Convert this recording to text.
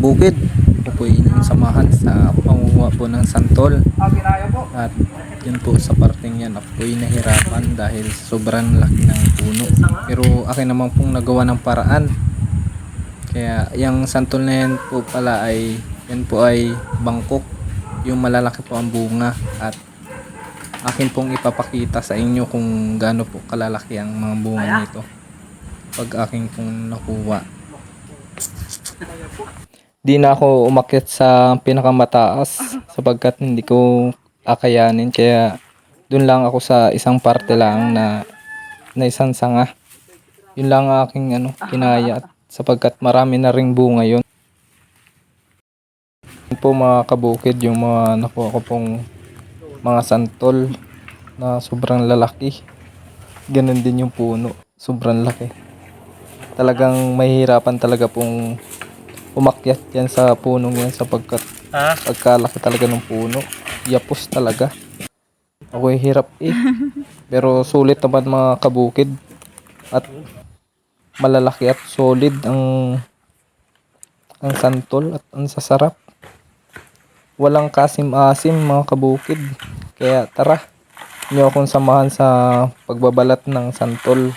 kabukid. Ako po inyong samahan sa pangunguha po ng santol. At yun po sa parting yan ako po nahirapan dahil sobrang laki ng puno. Pero akin naman pong nagawa ng paraan. Kaya yung santol na yan po pala ay yan po ay bangkok. Yung malalaki po ang bunga at akin pong ipapakita sa inyo kung gaano po kalalaki ang mga bunga nito pag aking pong nakuha. Di na ako umakyat sa pinakamataas sapagkat hindi ko akayanin kaya doon lang ako sa isang parte lang na na isang sanga. Yun lang ang aking ano, kinaya at sapagkat marami na ring bunga yun. Yun po mga kabukid yung mga nakuha ko pong mga santol na sobrang lalaki. Ganon din yung puno. Sobrang laki. Talagang mahihirapan talaga pong umakyat yan sa punong yan sapagkat Ha? pagkalaki talaga ng puno. Yapos talaga. Ako hirap eh. Pero sulit naman mga kabukid. At malalaki at solid ang ang santol at ang sasarap. Walang kasim-asim mga kabukid. Kaya tara, niyo akong samahan sa pagbabalat ng santol